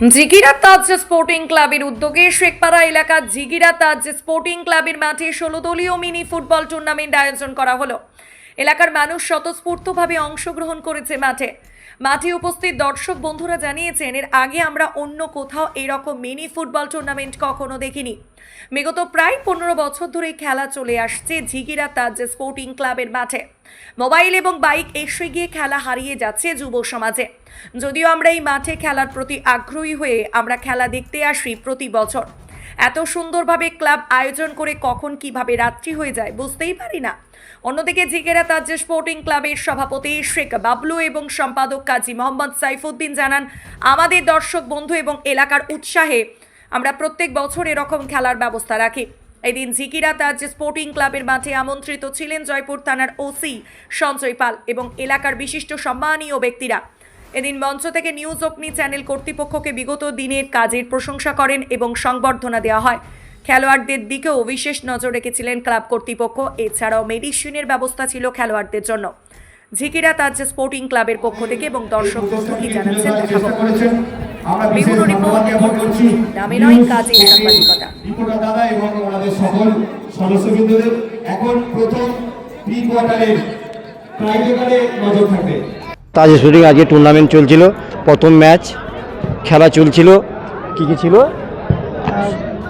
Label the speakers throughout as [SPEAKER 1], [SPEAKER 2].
[SPEAKER 1] জিগিরা তাজ sporting ক্লাবের উদ্যোগে শেখপাড়া এলাকার জিগিরা তাজ স্পোর্টিং ক্লাবের মাঠে ষোলো দলীয় মিনি ফুটবল টুর্নামেন্ট আয়োজন করা হলো। এলাকার মানুষ স্বতঃস্ফূর্তভাবে অংশগ্রহণ করেছে মাঠে। মাঠে উপস্থিত দর্শক বন্ধুরা জানিয়েছেন, এর আগে আমরা অন্য কোথাও এরকম মিনি ফুটবল টুর্নামেন্ট কখনো দেখিনি। বিগত প্রায় পনেরো বছর ধরে খেলা চলে আসছে ঝিগিরা তাজ স্পোর্টিং ক্লাবের মাঠে। মোবাইল এবং বাইক এসে গিয়ে খেলা হারিয়ে যাচ্ছে যুব সমাজে। যদিও আমরা এই মাঠে খেলার প্রতি আগ্রহী হয়ে আমরা খেলা দেখতে আসি প্রতি বছর। এত সুন্দরভাবে ক্লাব আয়োজন করে কখন কীভাবে রাত্রি হয়ে যায় বুঝতেই পারি না। অন্যদিকে জিগেরা তাজ স্পোর্টিং ক্লাবের সভাপতি শেখ বাবলু এবং সম্পাদক কাজী মোহাম্মদ সাইফুদ্দিন জানান, আমাদের দর্শক, বন্ধু এবং এলাকার উৎসাহে আমরা প্রত্যেক বছর এরকম খেলার ব্যবস্থা রাখি। এদিন ঝিকিরা তাজ স্পোর্টিং ক্লাবের মাঠে আমন্ত্রিত ছিলেন জয়পুর থানার ওসি সঞ্জয় পাল এবং এলাকার বিশিষ্ট সম্মানীয় ব্যক্তিরা। এদিন মঞ্চ থেকে নিউজ অগ্নি চ্যানেল কর্তৃপক্ষকে বিগত দিনের কাজের প্রশংসা করেন এবং সংবর্ধনা দেওয়া হয়। খেলোয়াড়দের দিকেও বিশেষ নজর রেখেছিলেন ক্লাব কর্তৃপক্ষ। এছাড়াও মেডিসিনের ব্যবস্থা ছিল খেলোয়াড়দের জন্য। ঝিকিরা তাজ স্পোর্টিং ক্লাবের পক্ষ থেকে এবং দর্শক বন্ধু কি জানাচ্ছেন দেখাবো। বিভিন্ন রিপোর্ট নামে নয় কাজে সাংবাদিকতা
[SPEAKER 2] দাদা এবং আমাদের সকল সদস্যবৃন্দদের এখন প্রথম প্রি কোয়ার্টারের ট্রাইব্রেকারে নজর থাকবে।
[SPEAKER 3] তাজ শুটিং আজকে টুর্নামেন্ট চলছিল। প্রথম ম্যাচ খেলা চলছিল। কী কী ছিল?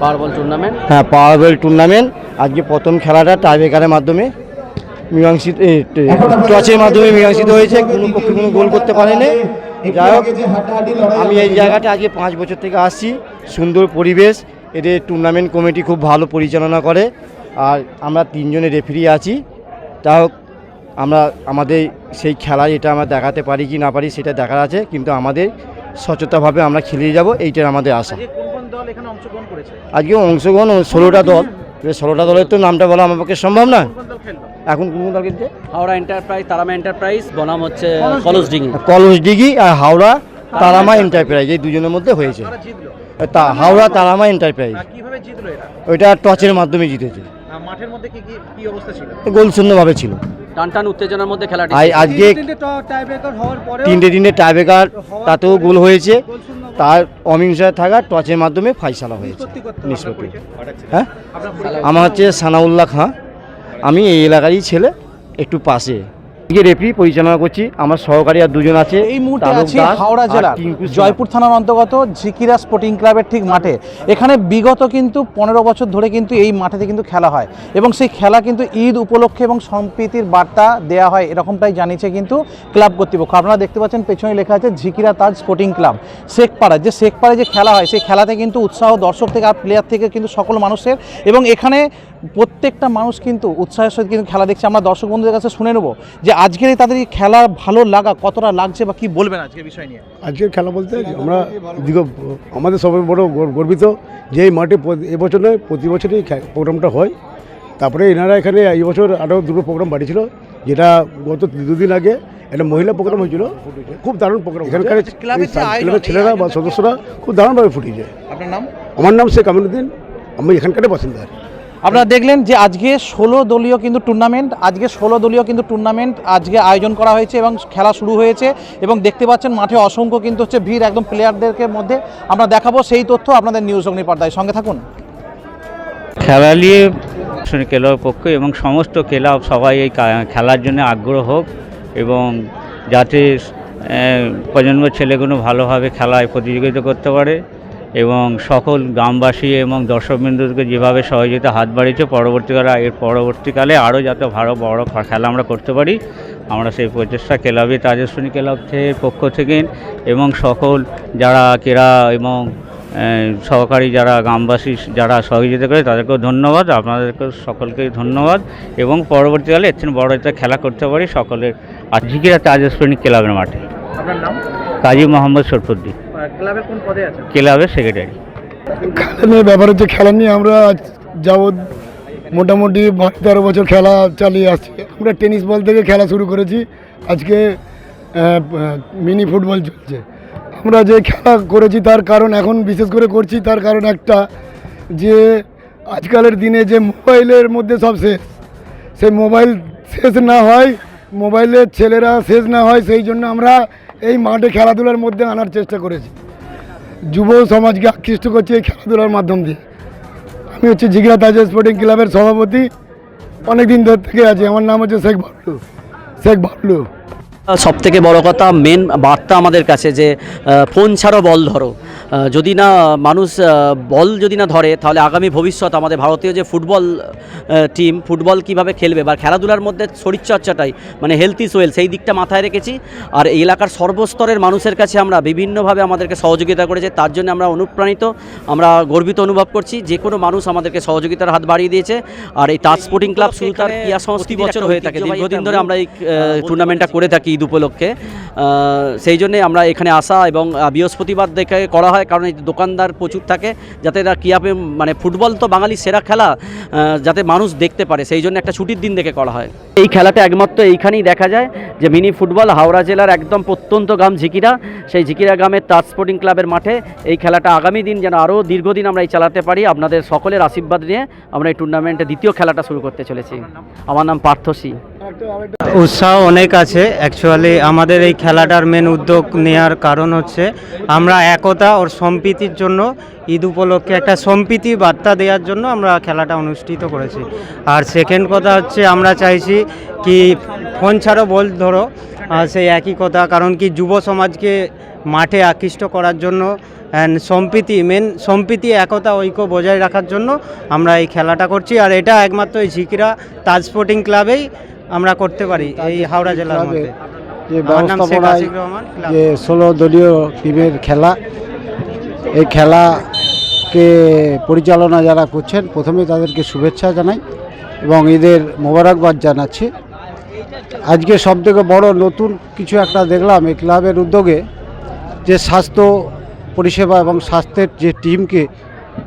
[SPEAKER 4] পাওয়ার বল টুর্নামেন্ট
[SPEAKER 3] হ্যাঁ পাওয়ারবেল টুর্নামেন্ট আজকে প্রথম খেলাটা টাইব্রেকারের মাধ্যমে মীমাংসিত টচের মাধ্যমে মীমাংসিত হয়েছে, কোনো পক্ষে কোনো গোল করতে পারেনি। যাই হোক, আমি এই জায়গাটা আজকে পাঁচ বছর থেকে আসছি, সুন্দর পরিবেশ, এদের টুর্নামেন্ট কমিটি খুব ভালো পরিচালনা করে, আর আমরা তিনজনে রেফারি আছি। তা হোক, আমরা, আমাদের সেই খেলা এটা আমরা দেখাতে পারি কি না পারি সেটা দেখার আছে, কিন্তু আমাদের সচেতনভাবে আমরা খেলিয়ে যাব এইটার আমাদের আশা।
[SPEAKER 4] দল এখানে অংশগ্রহণ করেছে?
[SPEAKER 3] আজকে অংশগ্রহণ ষোলোটা দল। ষোলোটা দলের তো নামটা বলা আমার পক্ষে সম্ভব না এখন কোন কোন দল খেলছে?
[SPEAKER 4] হাওড়া এন্টারপ্রাইজ তারামা এন্টারপ্রাইজ বনাম হচ্ছে কলস ডিঙ্গি
[SPEAKER 3] কলস ডিগি। আর হাওড়া তারামা এন্টারপ্রাইজ এই দুজনের মধ্যে হয়েছে। তা হাওড়া তারামা এন্টারপ্রাইজ।
[SPEAKER 4] আর কীভাবে জিতলো এরা?
[SPEAKER 3] ওইটা টচের মাধ্যমে জিতেছে।
[SPEAKER 4] আর মাঠের মধ্যে কি কি কি অবস্থা ছিল?
[SPEAKER 3] গোল শূন্যভাবে ছিল।
[SPEAKER 4] টান টান উত্তেজনার মধ্যে খেলাটি।
[SPEAKER 3] আজকে তিনটে তিনটে টাইব্রেকার তাতেও গোল হয়েছে। তার অমিংসায় থাকা টচের মাধ্যমে ফাইসালা হয়েছে। নিষ্পত্তি। হ্যাঁ? আমার হচ্ছে সানাউল্লাহ খাঁ। আমি এই এলাকারই ছেলে একটু পাশে। এদিকে রেফারি পরিচালনা করছি আমার সহকারী আর দুজন আছে
[SPEAKER 5] এই মুহূর্তে আছি হাওড়া জেলার জয়পুর থানার অন্তর্গত ঝিকিরা স্পোর্টিং ক্লাবের ঠিক মাঠে। এখানে বিগত কিন্তু পনেরো বছর ধরে কিন্তু এই মাঠেতে কিন্তু খেলা হয় এবং সেই খেলা কিন্তু ঈদ উপলক্ষে এবং সম্প্রীতির বার্তা দেওয়া হয় এরকমটাই জানিয়েছে কিন্তু ক্লাব কর্তৃপক্ষ। আপনারা দেখতে পাচ্ছেন পেছনে লেখা আছে ঝিকিরা তাজ স্পোর্টিং ক্লাব শেখপাড়া যে শেখপাড়ায় যে খেলা হয় সেই খেলাতে কিন্তু উৎসাহ দর্শক থেকে আর প্লেয়ার থেকে কিন্তু সকল মানুষের এবং এখানে প্রত্যেকটা মানুষ কিন্তু উৎসাহের সহিত কিন্তু খেলা দেখছে। আমরা দর্শক বন্ধুদের কাছে শুনে নেব যে আজকের এই তাদের খেলা ভালো লাগা কতটা লাগছে বা কি বলবেন আজকের বিষয় নিয়ে?
[SPEAKER 6] আজকের খেলা বলতে আমরা দীর্ঘ আমাদের সবাই বড় গর- গর্বিত যে এই মাঠে এবছর নয় প্রতি বছরই খে- প্রোগ্রামটা হয়। তারপরে এনারা এখানে এই বছর আরও দুটো প্রোগ্রাম বাড়িয়েছিল যেটা গত দুদিন আগে একটা মহিলা প্রোগ্রাম হয়েছিল। খুব দারুণ প্রোগ্রাম। এখানকার
[SPEAKER 5] আচ্ছা, ক্লাবের
[SPEAKER 6] ছেলেরা বা সদস্যরা খুব দারুণভাবে ফুটিয়েছে।
[SPEAKER 5] আপনার নাম?
[SPEAKER 6] আমার নাম শেখ আমিনুদ্দিন। আমি এখানকার বাসিন্দা।
[SPEAKER 5] আপনারা দেখলেন যে আজকে ষোলো দলীয় কিন্তু টুর্নামেন্ট আজকে ষোলো দলীয় কিন্তু টুর্নামেন্ট আজকে আয়োজন করা হয়েছে এবং খেলা শুরু হয়েছে এবং দেখতে পাচ্ছেন মাঠে অসংখ্য কিন্তু হচ্ছে ভিড় একদম প্লেয়ারদেরকে মধ্যে। আমরা দেখাবো সেই তথ্য আপনাদের নিউজ অগ্নি পর্দায়। সঙ্গে থাকুন।
[SPEAKER 7] খেলা নিয়ে ক্লাবের পক্ষ এবং সমস্ত ক্লাব সবাই এই খেলার জন্য আগ্রহ হোক এবং যাতে আহ, প্রজন্মের ছেলেগুলো ভালোভাবে খেলায় প্রতিযোগিতা করতে পারে। এবং সকল গ্রামবাসী এবং দর্শকবৃন্দকে যেভাবে সহযোগিতা হাত বাড়িয়েছে পরবর্তীকালে এর পরবর্তীকালে আরও যাতে ভালো বড় খেলা আমরা করতে পারি আমরা সেই প্রচেষ্টা ক্লাবে তাজস্বনী ক্লাব থেকে পক্ষ থেকে এবং সকল যারা ক্রীড়া এবং সহকারী যারা গ্রামবাসী যারা সহযোগিতা করে তাদেরকেও ধন্যবাদ আপনাদেরকে সকলকে ধন্যবাদ এবং পরবর্তীকালে এর থেকে বড় একটা খেলা করতে পারি সকলের আর ঝিকিরা তাজস্বনী ক্লাবের মাঠে।
[SPEAKER 4] আপনার নাম?
[SPEAKER 7] কাজী মোহাম্মদ সরফুদ্দিন
[SPEAKER 4] ক্লাবের কোন পদে আছে
[SPEAKER 7] ক্লাবের সেক্রেটারি
[SPEAKER 6] খেলা নিয়ে ব্যাপার হচ্ছে খেলা নিয়ে আমরা আজ যাবৎ মোটামুটি বারো তেরো বছর খেলা চালিয়ে আসছি। আমরা টেনিস বল থেকে খেলা শুরু করেছি। আজকে মিনি ফুটবল চলছে। আমরা যে খেলা করেছি তার কারণ এখন বিশেষ করে করছি তার কারণ একটা যে আজকালের দিনে যে মোবাইলের মধ্যে সব শেষ। সেই মোবাইল শেষ না হয় মোবাইলের ছেলেরা শেষ না হয় সেই জন্য আমরা এই মাঠে খেলাধুলার মধ্যে আনার চেষ্টা করেছি। যুব সমাজকে আকৃষ্ট করছি এই খেলাধুলার মাধ্যম দিয়ে। আমি হচ্ছে জিগরা তাজ স্পোর্টিং ক্লাবের সভাপতি। অনেক দিন ধর থেকে আছি। আমার নাম হচ্ছে শেখ বাবলু। শেখ বাবলু।
[SPEAKER 4] সব থেকে বড় কথা মেন বার্তা আমাদের কাছে যে ফোন ছাড়ো বল ধরো। যদি না মানুষ বল যদি না ধরে তাহলে আগামী ভবিষ্যৎ আমাদের ভারতীয় যে ফুটবল টিম ফুটবল কীভাবে খেলবে বা খেলাধুলার মধ্যে শরীরচর্চাটাই মানে হেলথ ইজ ওয়েল সেই দিকটা মাথায় রেখেছি। আর এই এলাকার সর্বস্তরের মানুষের কাছে আমরা বিভিন্নভাবে আমাদেরকে সহযোগিতা করেছে তার জন্য আমরা অনুপ্রাণিত আমরা গর্বিত অনুভব করছি যে কোনো মানুষ আমাদেরকে সহযোগিতার হাত বাড়িয়ে দিয়েছে। আর এই তাজ স্পোর্টিং ক্লাব শুধু তার ক্রিয়া সংস্কৃতি বছর হয়ে থাকে। দীর্ঘদিন ধরে আমরা এই টুর্নামেন্টটা করে থাকি ঈদ উপলক্ষে। সেই জন্যে আমরা এখানে আসা এবং বৃহস্পতিবার দেখে করা হয়। কারণ এই দোকানদার প্রচুর থাকে, যাতে এরা কীভাবে মানে ফুটবল তো বাঙালির সেরা খেলা যাতে মানুষ দেখতে পারে, সেই জন্য একটা ছুটির দিন দেখে করা হয়। এই খেলাটা একমাত্র এইখানেই দেখা যায়, যে মিনি ফুটবল হাওড়া জেলার একদম প্রত্যন্ত গ্রাম ঝিকিরা, সেই ঝিকিরা গ্রামের তাজ স্পোর্টিং ক্লাবের মাঠে এই খেলাটা আগামী দিন যেন আরও দীর্ঘদিন আমরা এই চালাতে পারি, আপনাদের সকলের আশীর্বাদ নিয়ে আমরা এই টুর্নামেন্টে দ্বিতীয় খেলাটা শুরু করতে চলেছি। আমার নাম পার্থসী
[SPEAKER 3] উৎসাহ অনেক আছে অ্যাকচুয়ালি আমাদের এই খেলাটার মেন উদ্যোগ নেওয়ার কারণ হচ্ছে আমরা একতা ওর সম্প্রীতির জন্য, ঈদ উপলক্ষে একটা সম্প্রীতি বার্তা দেওয়ার জন্য আমরা খেলাটা অনুষ্ঠিত করেছি। আর সেকেন্ড কথা হচ্ছে আমরা চাইছি কি ফোন ছাড়াও বল ধরো সেই একই কথা, কারণ কি যুব সমাজকে মাঠে আকৃষ্ট করার জন্য অ্যান্ড সম্প্রীতি মেন সম্প্রীতি, একতা, ঐক্য বজায় রাখার জন্য আমরা এই খেলাটা করছি। আর এটা একমাত্র এই ঝিকিরা, তাজ স্পোর্টিং ক্লাবেই আমরা করতে পারি এই হাওড়া জেলার মধ্যে।
[SPEAKER 8] যে ব্যবস্থাপনায় যে ষোলো দলীয় টিমের খেলা এই খেলাকে পরিচালনা যারা করছেন প্রথমে তাদেরকে শুভেচ্ছা জানাই এবং ঈদের মোবারকবাদ জানাচ্ছি। আজকে সবথেকে বড় নতুন কিছু একটা দেখলাম এই ক্লাবের উদ্যোগে যে স্বাস্থ্য পরিষেবা এবং স্বাস্থ্যের যে টিমকে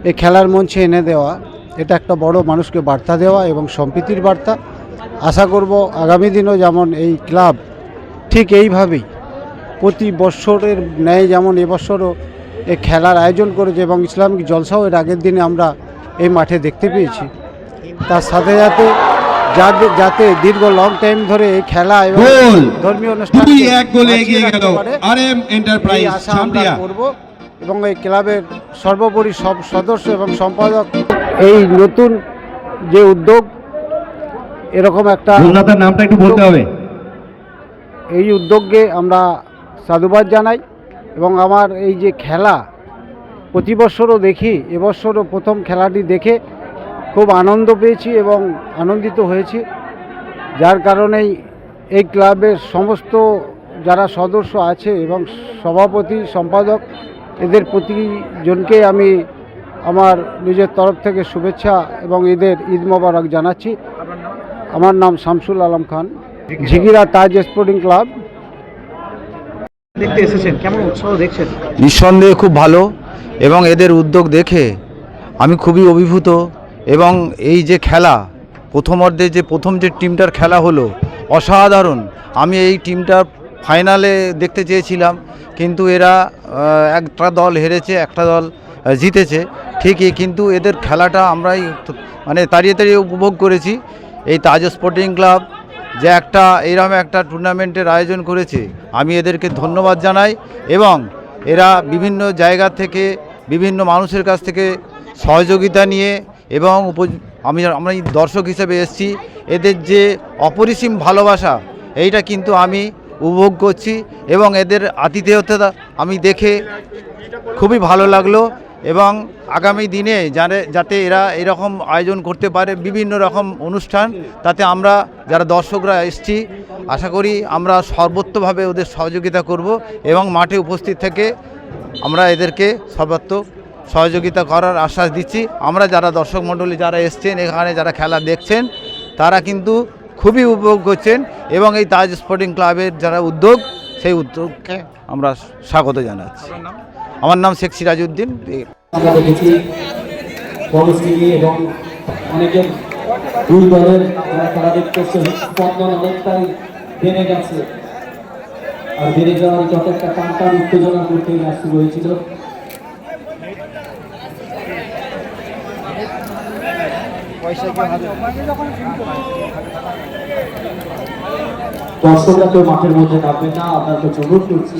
[SPEAKER 8] এই খেলার মঞ্চে এনে দেওয়া এটা একটা বড় মানুষকে বার্তা দেওয়া এবং সম্প্রীতির বার্তা। আশা করব আগামী দিনও যেমন এই ক্লাব ঠিক এইভাবেই প্রতি বৎসরের ন্যায় যেমন এবছরও এই খেলার আয়োজন করেছে এবং ইসলামিক জলসাও এর আগের দিনে আমরা এই মাঠে দেখতে পেয়েছি। তার সাথে সাথে যাতে যাতে দীর্ঘ লং টাইম ধরে এই খেলা এবং ধর্মীয় অনুষ্ঠান
[SPEAKER 2] এক গোলে এগিয়ে গেল আর এন্টারপ্রাইজ
[SPEAKER 8] এই আশা আমরা
[SPEAKER 2] সামরিয়া
[SPEAKER 8] করব এবং এই ক্লাবের সর্বোপরি সব সদস্য এবং সম্পাদক এই নতুন যে উদ্যোগ এরকম একটা
[SPEAKER 2] নামটা একটু বলতে হবে।
[SPEAKER 8] এই উদ্যোগকে আমরা সাধুবাদ জানাই এবং আমার এই যে খেলা প্রতি বছরও দেখি এবছরও প্রথম খেলাটি দেখে খুব আনন্দ পেয়েছি এবং আনন্দিত হয়েছি। যার কারণেই এই ক্লাবের সমস্ত যারা সদস্য আছে এবং সভাপতি সম্পাদক এদের প্রতিজনকে আমি আমার নিজের তরফ থেকে শুভেচ্ছা এবং ঈদের ঈদ মোবারক জানাচ্ছি। আমার নাম শামসুল আলম খান ঝিগিরা তাজ স্পোর্টিং ক্লাব
[SPEAKER 5] দেখতে এসেছেন কেমন উৎসাহ দেখছেন?
[SPEAKER 9] নিঃসন্দেহে খুব ভালো এবং এদের উদ্যোগ দেখে আমি খুবই অভিভূত এবং এই যে খেলা প্রথম অর্ধে যে প্রথম যে টিমটার খেলা হলো অসাধারণ। আমি এই টিমটার ফাইনালে দেখতে চেয়েছিলাম কিন্তু এরা একটা দল হেরেছে একটা দল জিতেছে। ঠিকই কিন্তু এদের খেলাটা আমরাই মানে তাড়িয়ে তাড়িয়ে উপভোগ করেছি। এই তাজ স্পোর্টিং ক্লাব যে একটা এইরকম একটা টুর্নামেন্টের আয়োজন করেছে, আমি এদেরকে ধন্যবাদ জানাই এবং এরা বিভিন্ন জায়গা থেকে, বিভিন্ন মানুষের কাছ থেকে সহযোগিতা নিয়ে এবং উপ- আমি, আমরা দর্শক হিসেবে এসেছি। এদের যে অপরিসীম ভালোবাসা, এইটা কিন্তু আমি উপভোগ করছি এবং এদের আতিথেয়তা আমি দেখে খুবই ভালো লাগল। এবং আগামী দিনে যাতে যাতে এরা এরকম আয়োজন করতে পারে, বিভিন্ন রকম অনুষ্ঠান, তাতে আমরা যারা দর্শকরা এসছি, আশা করি আমরা সর্বোত্তভাবে ওদের সহযোগিতা করব এবং মাঠে উপস্থিত থেকে আমরা এদেরকে সর্বাত্মক সহযোগিতা করার আশ্বাস দিচ্ছি। আমরা যারা দর্শক মণ্ডলী যারা এসছেন, এখানে যারা খেলা দেখছেন, তারা কিন্তু খুবই উপভোগ করছেন এবং এই তাজ স্পোর্টিং ক্লাবের যারা উদ্যোগ, সেই উদ্যোগকে আমরা স্বাগত জানাচ্ছি। আমার নাম শেখ সিরাজউদ্দিন।
[SPEAKER 10] আমরা এবং গেছে। আর বেড়ে উত্তেজনা দর্শকরা কেউ মাঠের মধ্যে নামবে না আপনার কাছে অনুরোধ করছি।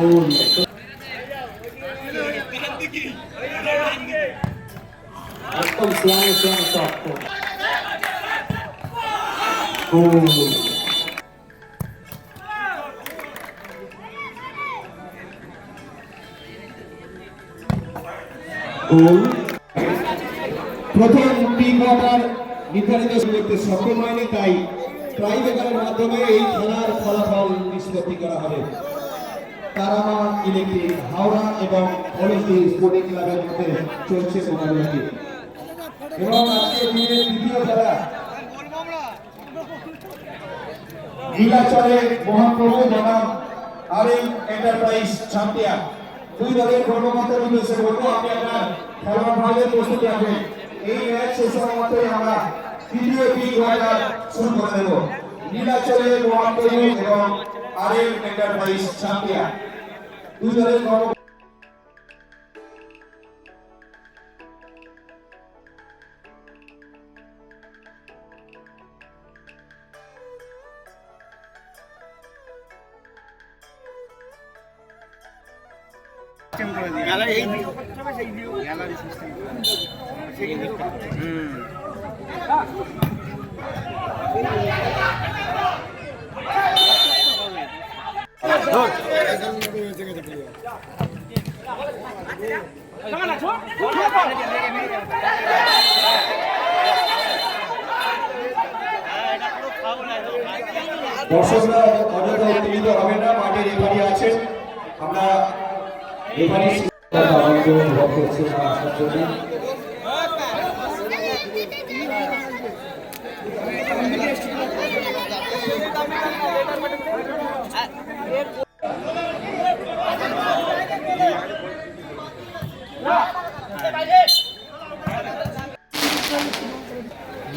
[SPEAKER 10] গোল। একদম স্ল্যামে স্ল্যামে শট গোল গোল
[SPEAKER 2] প্রথম প্রি কোয়ার্টার নির্ধারিত করতে সক্ষম হয়নি তাই ট্রাইবেকারের মাধ্যমে এই খেলার ফলাফল নিষ্পত্তি করা হবে তারামা ইলেকট্রিক হাওড়া এবং কলেজটি স্পোর্টিং ক্লাবের মধ্যে চলছে মোকাবিলাটি এবং আজকে দিনের দ্বিতীয় খেলা, নীলাচলে মহাপ্রভু বনাম আরিম এন্টারপ্রাইজ চ্যাম্পিয়ন দুই দলের কর্মকর্তার উদ্দেশ্যে বলব, আপনি আপনার খেলোয়াড় ভাইদের প্রস্তুতি রাখবেন। এই ম্যাচ শেষ হওয়ার মধ্যে আমরা তৃতীয় ওয়াইডার শুরু করে দেব। নীলাচলে মহাপ্রভু এবং আরিম এন্টারপ্রাইজ চ্যাম্পিয়ন। দুই দলের কর্ম দর্শকরা অযথা উত্তেজিত হবে না মাঠে রেফারি আছেন। আমরা রেফারি